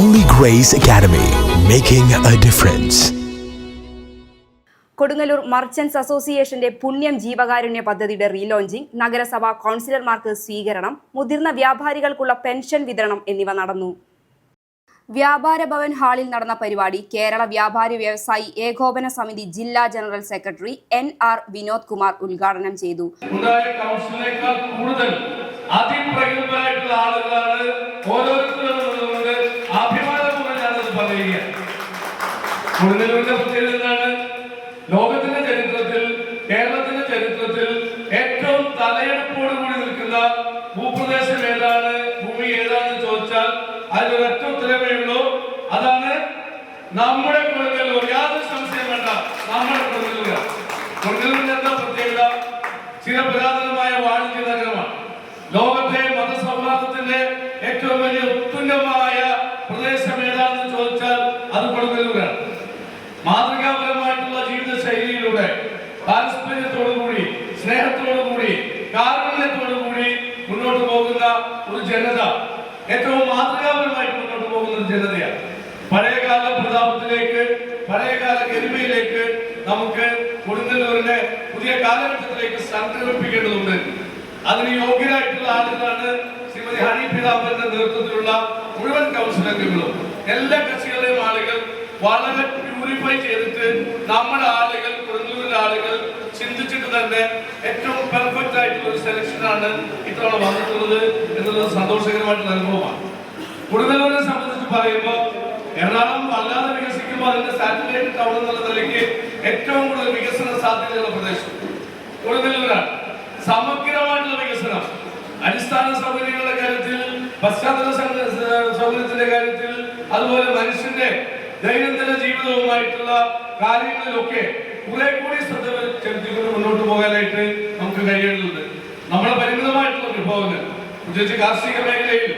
Holy Grace Academy, making a difference. Kodungallur merchants അസോസിയേഷന്റെ പുണ്യം ജീവകാരുണ്യ പദ്ധതിയുടെ റീലോഞ്ചിംഗ് നഗരസഭാ കൗൺസിലർമാർക്ക് സ്വീകരണം മുതിർന്ന വ്യാപാരികൾക്കുള്ള പെൻഷൻ വിതരണം എന്നിവ നടന്നു വ്യാപാര ഭവൻ ഹാളിൽ നടന്ന പരിപാടി കേരള വ്യാപാരി വ്യവസായി ഏകോപന സമിതി ജില്ലാ general secretary N R Vinod Kumar ഉദ്ഘാടനം ചെയ്തു കൂടുതൽ അതിപ്രഗത്ഭരായിട്ടുള്ള ആളുകളാണ് കൊടുങ്ങല്ലൂരിന്റെ പ്രത്യേകത എന്താണ്? ലോകത്തിന്റെ ചരിത്രത്തിൽ കേരളത്തിന്റെ ചരിത്രത്തിൽ ഏറ്റവും തലയെടുപ്പോട് കൂടി നിൽക്കുന്ന ഭൂപ്രദേശം ഏതാണ്? ഭൂമി ഏതാണെന്ന് ചോദിച്ചാൽ അതിലൊരൊറ്റ ഉത്തരവേ ഉള്ളൂ. അതാണ് നമ്മുടെ കൊടുങ്ങല്ലൂർ യാതൊരു സംശയം വേണ്ട. നമ്മുടെ കൊടുങ്ങല്ലൂർ കൊടുങ്ങല്ലൂരിന്റെ എന്താ പ്രത്യേകത? ചില പുരാതനമായ വാണിജ്യ നഗരമാണ്. ലോകത്തെ മതസൗഹാർദ്ദത്തിന്റെ ഏറ്റവും വലിയ ഉത്തുംഗമായ പ്രദേശം ഏതാണെന്ന് ചോദിച്ചാൽ അത് കൊടുങ്ങല്ലൂരാണ് മാതൃകാപരമായിട്ടുള്ള ജീവിത ശൈലിയിലൂടെ പാരസ്പര്യത്തോടുകൂടി സ്നേഹത്തോടുകൂടി കാരുണ്യത്തോടുകൂടി മുന്നോട്ട് പോകുന്ന ഒരു ജനത ഏറ്റവും മാതൃകാപരമായിട്ട് മുന്നോട്ട് പോകുന്ന ഒരു ജനതയാണ്. പഴയകാല പ്രതാപത്തിലേക്ക് പഴയകാല ഗരിമയിലേക്ക് നമുക്ക് കൊടുങ്ങല്ലൂരിനെ പുതിയ കാലഘട്ടത്തിലേക്ക് സംഘടിപ്പിക്കേണ്ടതുണ്ട് അതിന് യോഗ്യരായിട്ടുള്ള ആളുകളാണ് ശ്രീമതി ഹണി പീതാംബരന്റെ നേതൃത്വത്തിലുള്ള മുഴുവൻ കൗൺസിൽ അംഗങ്ങളും എല്ലാ കക്ഷികളുടെയും ആളുകൾ വളരെ പ്യൂരിഫൈ ചെയ്തിട്ട് നമ്മുടെ ആളുകൾ കൊടുങ്ങൂരിലെ ആളുകൾ ചിന്തിച്ചിട്ട് തന്നെ ഏറ്റവും പെർഫെക്റ്റ് ആയിട്ടുള്ള ഒരു സെലക്ഷനാണ് ഇത്തവണ വന്നിട്ടുള്ളത് എന്നുള്ളത് സന്തോഷകരമായിട്ടുള്ള അനുഭവമാണ്. കൊടുങ്ങല്ലൂരിനെ സംബന്ധിച്ച് പറയുമ്പോൾ എറണാകുളം വല്ലാതെ വികസിക്കുമ്പോൾ അതിന്റെ സാറ്റലൈറ്റ് ടൗൺ എന്നുള്ള നിലയ്ക്ക് ഏറ്റവും കൂടുതൽ വികസന സാധ്യതയുള്ള പ്രദേശം. കൊടുങ്ങല്ലൂരാണ് സമഗ്രമായിട്ടുള്ള വികസനം. അടിസ്ഥാന സൗകര്യങ്ങളുടെ കാര്യത്തിൽ പശ്ചാത്തല സൗകര്യത്തിന്റെ കാര്യത്തിൽ അതുപോലെ മനുഷ്യന്റെ ദൈനംദിന ജീവിതവുമായിട്ടുള്ള കാര്യങ്ങളിലൊക്കെ കുറെ കൂടി ശ്രദ്ധ ചെലുത്തിക്കൊണ്ട് മുന്നോട്ട് പോകാനായിട്ട് നമുക്ക് കഴിയേണ്ടതുണ്ട്. നമ്മളെ പരിമിതമായിട്ടുള്ള വിഭവങ്ങൾ പ്രത്യേകിച്ച് കാർഷിക മേഖലയിൽ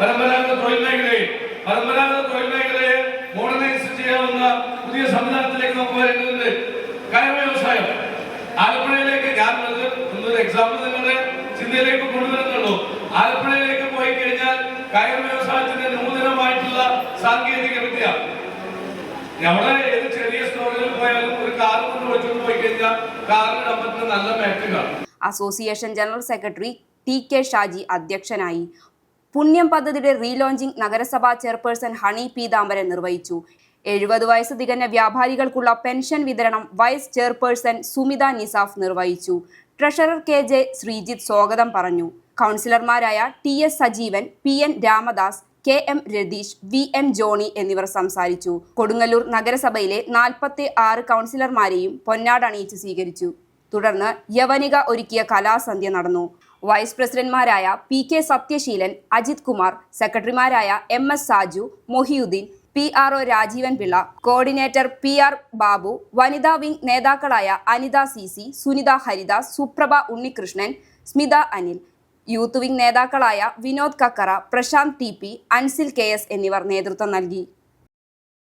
പരമ്പരാഗത തൊഴിൽ മേഖലയിൽ പരമ്പരാഗത തൊഴിൽ മേഖലയെ മോഡേണൈസ് ചെയ്യാവുന്ന പുതിയ സംവിധാനത്തിലേക്ക് നമുക്ക് വരേണ്ടതുണ്ട്. കയർ വ്യവസായം. ആലപ്പുഴയിലേക്ക് ഞാൻ എന്നൊരു എക്സാമ്പിൾ നിങ്ങളുടെ ചിന്തയിലേക്ക് കൊണ്ടുവരുന്നുള്ളൂ. ആലപ്പുഴയിലേക്ക് പോയി കഴിഞ്ഞാൽ കയർ വ്യവസായത്തിന്റെ നൂതനമായിട്ടുള്ള സാങ്കേതിക വിദ്യ അവിടെ ഏത് ചെറിയ സ്റ്റോറിൽ പോയാലും ഒരു കാർ കൊണ്ട് വെച്ചുകൊണ്ട് പോയി കഴിഞ്ഞാൽ കാറിന് പറ്റുന്ന നല്ല മാറ്റ് കാണും association general secretary T K Shaji അധ്യക്ഷനായി. പുണ്യം പദ്ധതിയുടെ റീലോഞ്ചിംഗ് നഗരസഭാ ചെയർപേഴ്സൺ ഹണി പീതാംബരൻ നിർവഹിച്ചു. എഴുപത് വയസ്സ് തികഞ്ഞ വ്യാപാരികൾക്കുള്ള പെൻഷൻ വിതരണം വൈസ് ചെയർപേഴ്സൺ സുമിത നിസാഫ് നിർവഹിച്ചു. ട്രഷറർ കെ ജെ ശ്രീജിത്ത് സ്വാഗതം പറഞ്ഞു. കൗൺസിലർമാരായ T S Sajeevan P N Ramadas K M Ratheesh V M Johny എന്നിവർ സംസാരിച്ചു. കൊടുങ്ങല്ലൂർ നഗരസഭയിലെ നാൽപ്പത്തി ആറ് കൗൺസിലർമാരെയും പൊന്നാടണിയിച്ച് സ്വീകരിച്ചു. തുടർന്ന് യവനിക ഒരുക്കിയ കലാസന്ധ്യ നടന്നു. വൈസ് പ്രസിഡന്റ്മാരായ പി കെ സത്യശീലൻ അജിത് കുമാർ സെക്രട്ടറിമാരായ M S Saju Mohiyuddin P R O Rajeevan Pillai coordinator P R Babu വനിതാ വിംഗ് നേതാക്കളായ Anitha C C Sunitha Haridas Suprabha Unnikrishnan Smitha Anil youth wing നേതാക്കളായ Vinod Kakkara Prashanth T P Ansil K S എന്നിവർ നേതൃത്വം നൽകി.